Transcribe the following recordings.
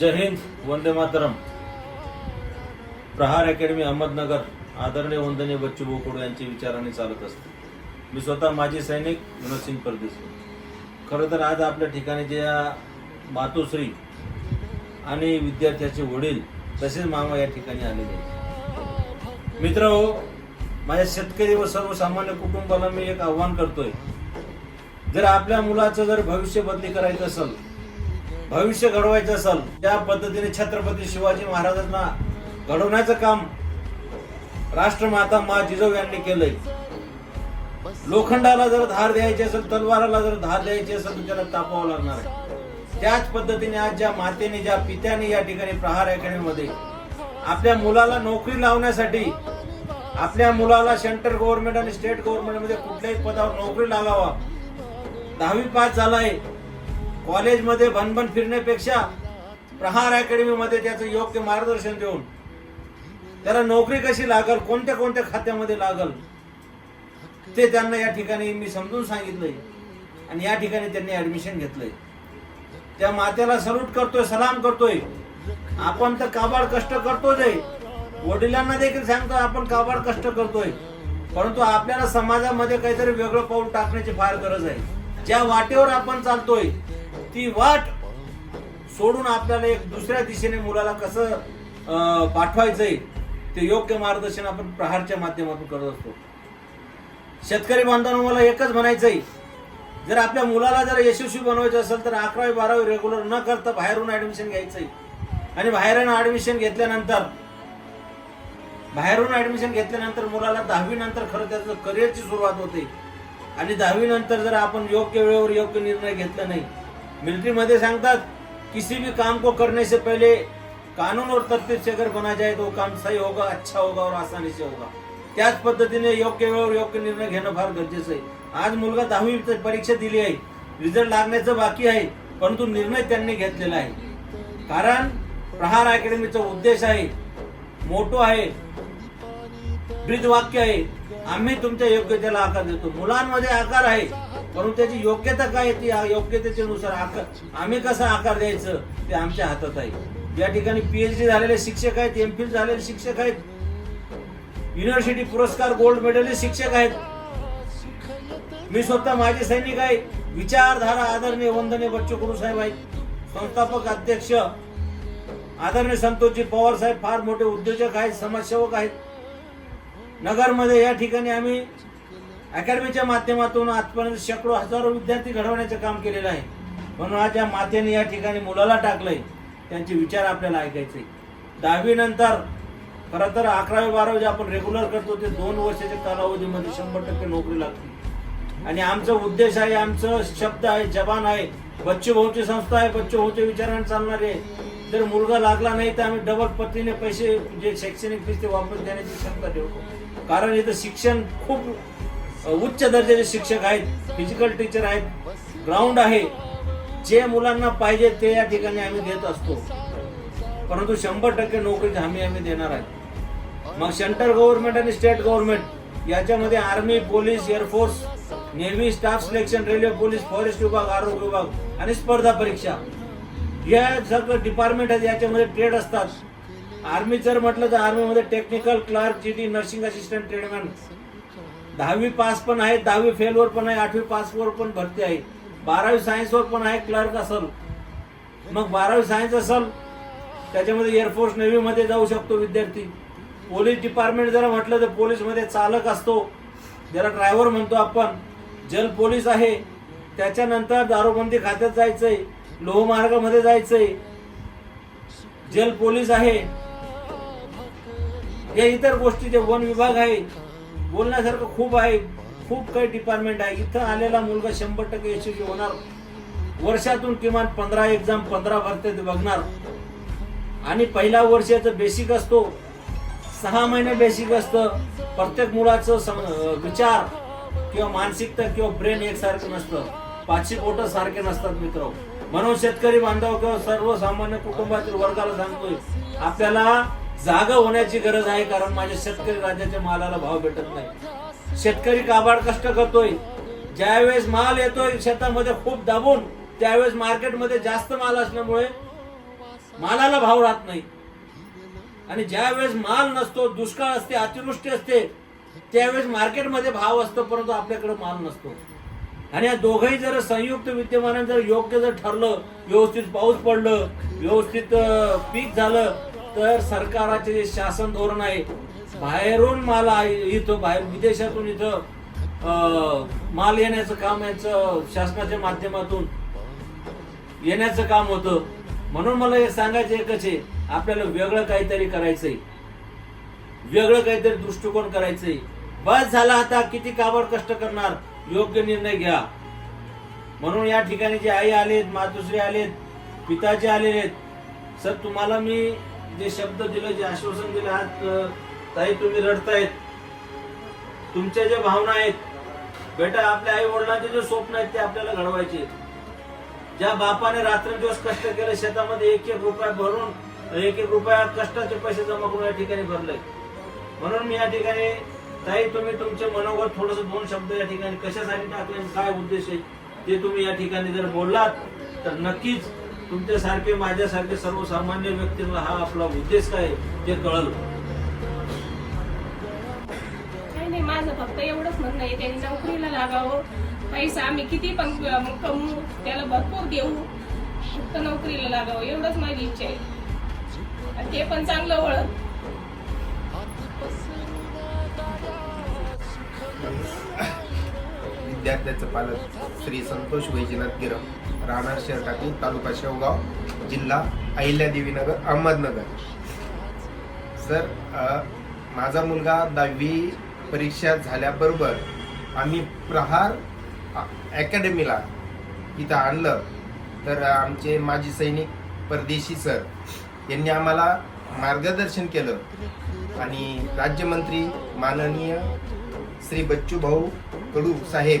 जय हिंद वंदे मातरम. प्रहार अकॅडमी अहमदनगर आदरणीय वंदनीय बच्चू भाऊ यांची विचाराने चालत असते. मी स्वतः माजी सैनिक विनोद सिंग परदेशी. खरं तर आज आपल्या ठिकाणी ज्या मातोश्री आणि विद्यार्थ्याचे वडील तसेच मामा या ठिकाणी आलेले आहेत. मित्र हो माझ्या शेतकरी व सर्वसामान्य कुटुंबाला मी एक आव्हान करतोय. जर आपल्या मुलाचं जर भविष्य बदली करायचं असेल भविष्य घडवायचं असेल त्या पद्धतीने छत्रपती शिवाजी महाराजांना घडवण्याचं काम राष्ट्रमाता मा जिजाऊ यांनी केलंय. लोखंडाला जर धार द्यायची असेल तलवाराला जर धार द्यायची असेल तर त्याला तापावं लागणार आहे. त्याच पद्धतीने आज ज्या मातेने ज्या पित्याने या ठिकाणी प्रहार अकॅडमीमध्ये आपल्या मुलाला नोकरी लावण्यासाठी आपल्या मुलाला सेंट्रल गव्हर्नमेंट आणि स्टेट गव्हर्नमेंटमध्ये कुठल्याही पदावर नोकरी लागावा. दहावी पास झालाय कॉलेजमध्ये भनभन फिरण्यापेक्षा प्रहार अकॅडमीमध्ये त्याचं योग्य मार्गदर्शन देऊन त्याला नोकरी कशी लागल कोणत्या कोणत्या खात्यामध्ये लागल ते त्यांना या ठिकाणी मी समजून सांगितलंय. आणि या ठिकाणी त्यांनी ऍडमिशन घेतलंय. त्या मात्याला सल्यूट करतोय सलाम करतोय. आपण तर काबाड कष्ट करतोच आहे. वडिलांना देखील सांगतो आपण काबाड कष्ट करतोय. परंतु आपल्याला समाजामध्ये काहीतरी वेगळं पाऊल टाकण्याची फार गरज आहे. ज्या वाटेवर आपण चालतोय ती वाट सोडून आपल्याला एक दुसऱ्या दिशेने मुलाला कसं पाठवायचंय ते योग्य मार्गदर्शन आपण प्रहारच्या माध्यमातून करत असतो. शेतकरी बांधवांना मला एकच म्हणायचंय. जर आपल्या मुलाला जर यशस्वी बनवायचं असेल तर अकरावी बारावी रेग्युलर न करता बाहेरून ऍडमिशन घ्यायचंय. आणि बाहेरून ऍडमिशन घेतल्यानंतर बाहेरून ऍडमिशन घेतल्यानंतर मुलाला दहावी नंतर खरं त्याचं करिअरची सुरुवात होते. आणि दहावी नंतर जर आपण योग्य वेळेवर योग्य निर्णय घेतला नाही मिलिट्री मध्ये सांगतात किसी भी काम को करने से पहले कानून और तरतीब से अगर बना जाए तो काम सही होगा अच्छा होगा और आसानी से होगा। त्याच पद्धतीने योग्य वेळेवर योग्य निर्णय घेणं फार गरजेचं आहे. आज मुलगा दहावी परीक्षा दिली आहे रिझल्ट लागण्याचं बाकी आहे परंतु निर्णय त्यांनी घेतलेला आहे. कारण प्रहार अकॅडमीचा उद्देश आहे मोठो आहे ब्रीद वाक्य आहे आम्ही तुमच्या योग्यतेला आकार देतो. मुलांमध्ये आकार आहे परंतु त्याची योग्यता काय ती योग्यतेच्या नुसार आकार आम्ही कसा आकार द्यायचं ते आमच्या हातात आहे. या ठिकाणी पीएचडी झालेले शिक्षक आहेत एम फिल झालेले शिक्षक आहेत. युनिव्हर्सिटी पुरस्कार गोल्ड मेडलिस्ट शिक्षक आहेत. मी स्वतः माझे सैनिक आहे. विचारधारा आदरणीय वंदने बच्चू गुरु साहेब आहेत. संस्थापक अध्यक्ष आदरणीय संतोषजी पवार साहेब फार मोठे उद्योजक आहेत समाजसेवक आहेत. नगरमध्ये या ठिकाणी आम्ही अकॅडमीच्या माध्यमातून आजपर्यंत शेकडो हजारो विद्यार्थी घडवण्याचं काम केलेलं आहे. म्हणून आज या मातेने या ठिकाणी मुलाला टाकलंय. त्यांचे विचार आपल्याला ऐकायचे. दहावीनंतर खरं तर अकरावी बारावी जे आपण रेग्युलर करतो ते दोन वर्षाच्या कालावधीमध्ये शंभर टक्के नोकरी लागते. आणि आमचा उद्देश आहे आमचं शब्द आहे जबान आहे. बच्चे भाऊची संस्था आहे बच्चे भाऊच्या विचाराने चालणार आहे. जर मुलगा लागला नाही तर आम्ही डबल पत्तीने पैसे जे शैक्षणिक फीस ते वापस देण्याची क्षमता ठेवतो. कारण इथं शिक्षण खूप उच्च दर्जाचे शिक्षक आहेत फिजिकल टीचर आहेत. ग्राउंड आहे. जे मुलांना पाहिजे ते या ठिकाणी आम्ही देत असतो. परंतु शंभर टक्के नोकरीची हमी आम्ही देणार आहे. मग सेंट्रल गव्हर्नमेंट आणि स्टेट गव्हर्नमेंट याच्यामध्ये army police air force navy staff selection railway police forest विभाग आरोग्य विभाग आणि स्पर्धा परीक्षा. या सगळं डिपार्टमेंट आहेत याच्यामध्ये ट्रेड असतात. आर्मी जर म्हटलं तर आर्मीमध्ये technical clerk GD nursing assistant tradesman दहावी पास पण आहे दहावी फेलवर पण आहे आठवी पासवर पण भरती आहे. बारावी सायन्सवर पण आहे क्लर्क असल. मग बारावी सायन्स असल त्याच्यामध्ये एअरफोर्स नेव्हीमध्ये जाऊ शकतो विद्यार्थी. पोलीस डिपार्टमेंट जरा म्हटलं तर पोलीसमध्ये चालक असतो. ज्याला ड्रायव्हर म्हणतो आपण. जल पोलीस आहे. त्याच्यानंतर दारूबंदी खात्यात जायचंय. लोहमार्गामध्ये जायचंय. जल पोलीस आहे. या इतर गोष्टी जे वन विभाग आहे बोलण्यासारखं खूप आहे. खूप काही डिपार्टमेंट आहे. इथं आलेला मुलगा शंभर टक्के यशस्वी होणार. वर्षातून किमान पंधरा एक्झाम पंधरा भरते ते बघणार. आणि पहिल्या वर्षाचं बेसिक असतो. सहा महिने बेसिक असतं. प्रत्येक मुलाचं सम- विचार किंवा मानसिकता किंवा ब्रेन एकसारखं नसतं. पाचशे बोट सारखे नसतात मित्र. म्हणून शेतकरी बांधव किंवा सर्वसामान्य कुटुंबातील वर्गाला सांगतोय आपल्याला जागा होण्याची गरज आहे कारण माझ्या शेतकरी राज्याच्या मालाला भाव भेटत नाही. शेतकरी काबाड कष्ट करतोय. ज्यावेळेस माल येतोय शेतामध्ये खूप दाबून त्यावेळेस मार्केटमध्ये जास्त माल असल्यामुळे मालाला भाव राहत नाही. आणि ज्यावेळेस माल नसतो दुष्काळ असते अतिवृष्टी असते त्यावेळेस मार्केटमध्ये भाव असतो परंतु आपल्याकडे माल नसतो. आणि या दोघंही जर संयुक्त विद्यमानाने जर योग्य जर ठरलं व्यवस्थित पाऊस पडलं व्यवस्थित पीक झालं तर सरकाराचे जे शासन धोरण आहे बाहेरून माल आहे- इथं बाहेर विदेशातून इथं माल येण्याचं काम यांचं शासनाच्या माध्यमातून येण्याचं काम होतं. म्हणून मला हे सांगायचं एकच आहे आपल्याला वेगळं काहीतरी करायचंय. वेगळं काहीतरी दृष्टिकोन करायचंय. बस झाला आता किती काबड कष्ट करणार योग्य निर्णय घ्या. म्हणून या ठिकाणी जे आई आलेत मातुश्री आलेत पिताजी आलेले आहेत सर तुम्हाला मी जे शब्द दिले जे आश्वासन दिले आज ताई तुम्ही रडतायत. तुमच्या ज्या भावना आहेत बेटा आपल्या आई वडिलांचे जे स्वप्न आहेत ते आपल्याला घडवायचे. ज्या बापाने रात्रंदिवस कष्ट केले शेतामध्ये एक एक रुपया भरून एक एक रुपया कष्टाचे पैसे जमा करून या ठिकाणी भरले म्हणून मी या ठिकाणी ताई तुम्ही तुमचे मनोगत थोडस दोन शब्द या ठिकाणी कशासाठी टाकले काय उद्देश आहे ते तुम्ही या ठिकाणी जर बोललात तर नक्कीच तुमच्यासारखे माझ्यासारखे सर्वसामान्य व्यक्तींना हा आपला उद्देश काय आहे ते कळल. नाही माझं फक्त एवढंच म्हणणं आहे त्यांनी नोकरीला लागावं. पैसा आम्ही किती पण कमवू त्याला भरपूर देऊ. फक्त नोकरीला लागावं एवढंच माझी इच्छा आहे. ते पण चांगलं वळत विद्यार्थ्याचं पालक श्री संतोष वैजनाथ गिरम. राहणार शहर टाकली तालुका शेवगाव जिल्हा अहिल्यादेवीनगर अहमदनगर. सर माझा मुलगा दहावी परीक्षा झाल्याबरोबर आम्ही प्रहार अकॅडमीला इथं आणलं. तर आमचे माजी सैनिक परदेशी सर यांनी आम्हाला मार्गदर्शन केलं. आणि राज्यमंत्री माननीय श्री बच्चू भाऊ कडू साहेब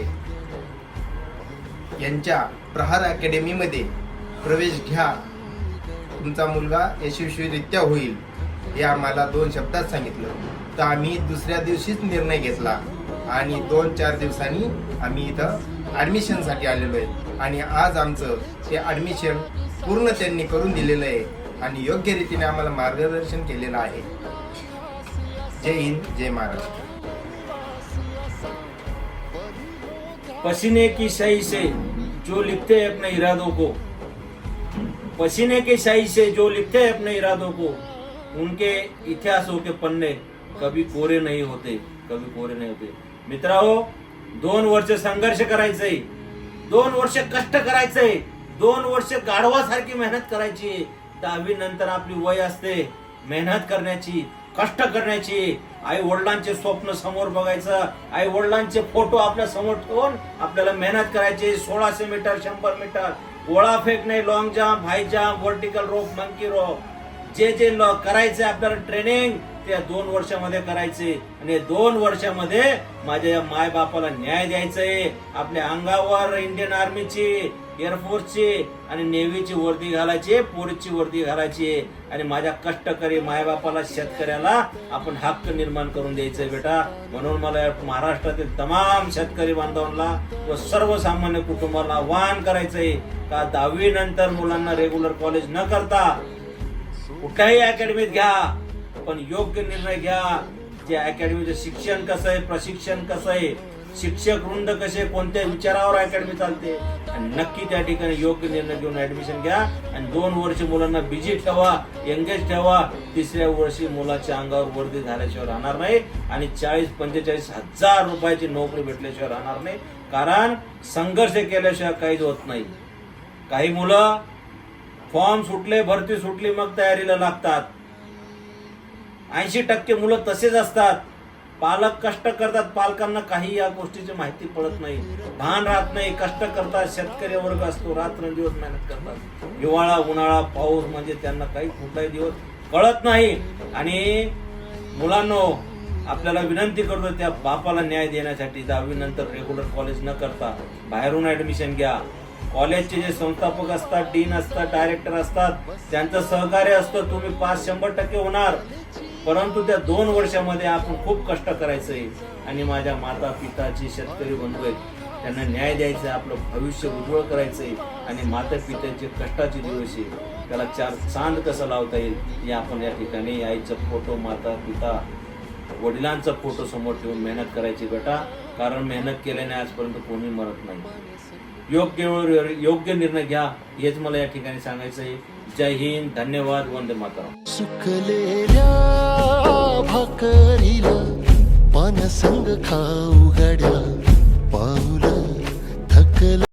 यांच्या प्रहार अकॅडमीमध्ये प्रवेश घ्या. तुमचा मुलगा यशस्वीरित्या होईल हे आम्हाला दोन शब्दात सांगितलं. तर आम्ही दुसऱ्या दिवशीच निर्णय घेतला आणि दोन चार दिवसांनी आम्ही इथं ॲडमिशनसाठी आलेलो आहे. आणि आज आमचं ते ॲडमिशन पूर्ण त्यांनी करून दिलेलं आहे आणि योग्य रीतीने आम्हाला मार्गदर्शन केलेलं आहे. जय हिंद जय महाराष्ट्र. पसीने की शाही से जो लिखते हैं अपने इरादों को। पसीने के शाही से जो लिखते हैं अपने इरादों को उनके इतिहासों के पन्ने कभी कोरे नहीं होते कभी कोरे नहीं होते। मित्रांनो दोन वर्ष संघर्ष करायचंय दोन वर्ष कष्ट करायचंय दोन वर्ष गाढवासारखी मेहनत करायची दहावी नंतर आपली वय असते मेहनत करण्याची कष्ट करण्याची आई वडिलांचे स्वप्न समोर बघायचं आई वडिलांचे फोटो आपल्यासमोर ठेवून आपल्याला मेहनत करायची. सोळाशे मीटर शंभर मीटर गोळा फेकणे long jump high jump vertical rope monkey rope जे जे करायचं करायचे आपल्याला ट्रेनिंग त्या दोन वर्षामध्ये करायचे आणि दोन वर्षामध्ये माझ्या या माय बापाला न्याय द्यायचंय. आपल्या अंगावर इंडियन आर्मीची एअरफोर्सची आणि नेव्हीची वर्दी घालायची पोलीसची वर्दी घालायची. आणि माझ्या कष्टकरी मायबापाला शेतकऱ्याला आपण हक्क निर्माण करून द्यायचंय बेटा. म्हणून मला महाराष्ट्रातील तमाम शेतकरी बांधवांना व सर्वसामान्य कुटुंबाला आवाहन करायचंय का दहावी नंतर मुलांना रेग्युलर कॉलेज न करता कुठल्याही अकॅडमीत घ्या. पण योग्य निर्णय घ्या. जे अकॅडमीचं शिक्षण कसं आहे प्रशिक्षण कसं आहे शिक्षक वृंद कसे कोणत्या विचारावर अकॅडमी चालते आणि नक्की त्या ठिकाणी योग्य निर्णय घेऊन ऍडमिशन घ्या. आणि दोन वर्ष मुलांना बिझी ठेवा एंगेज ठेवा. तिसऱ्या वर्षी मुलाच्या अंगावर वर्दी झाल्याशिवाय राहणार नाही. आणि चाळीस पंचेचाळीस हजार रुपयाची नोकरी भेटल्याशिवाय राहणार नाही. कारण संघर्ष केल्याशिवाय काहीच होत नाही. काही मुलं फॉर्म सुटले भरती सुटली मग तयारीला लागतात. ऐंशी टक्के मुलं तसेच असतात. पालक कष्ट करतात. पालकांना काही या गोष्टीची माहिती पडत नाही. भान राहत नाही. कष्ट करतात. शेतकरी वर्ग असतो. रात्रंदिवस मेहनत करतात. हिवाळा उन्हाळा पाऊस म्हणजे त्यांना काही कुठलाही दिवस कळत नाही. आणि मुलांनो आपल्याला विनंती करतो त्या बापाला न्याय देण्यासाठी दहावीनंतर रेग्युलर कॉलेज न करता बाहेरून ॲडमिशन घ्या. कॉलेजचे जे संस्थापक असतात डीन असतात डायरेक्टर असतात त्यांचं सहकार्य असतं. तुम्ही पाच शंभर टक्के होणार. परंतु त्या दोन वर्षामध्ये आपण खूप कष्ट करायचंय आणि माझ्या माता पिताची शेतकरी बंधू आहेत त्यांना न्याय द्यायचा आहे आपलं भविष्य उज्ज्वल करायचंय आणि माता पित्याचे कष्टाचे दिवस आहे. त्याला चार चांद कसं लावता येईल हे आपण या ठिकाणी आईचा फोटो माता पिता वडिलांचा फोटो समोर ठेवून मेहनत करायची बेटा कारण मेहनत केल्याने आजपर्यंत कोणी मरत नाही. योग्य योग्य निर्णय घ्या हेच मला या ठिकाणी सांगायचं आहे. जय हिंद धन्यवाद वंदे मातरम. सुकलेल्या भाकरीला पानसंग खाऊ गाड्या पाऊल थकल.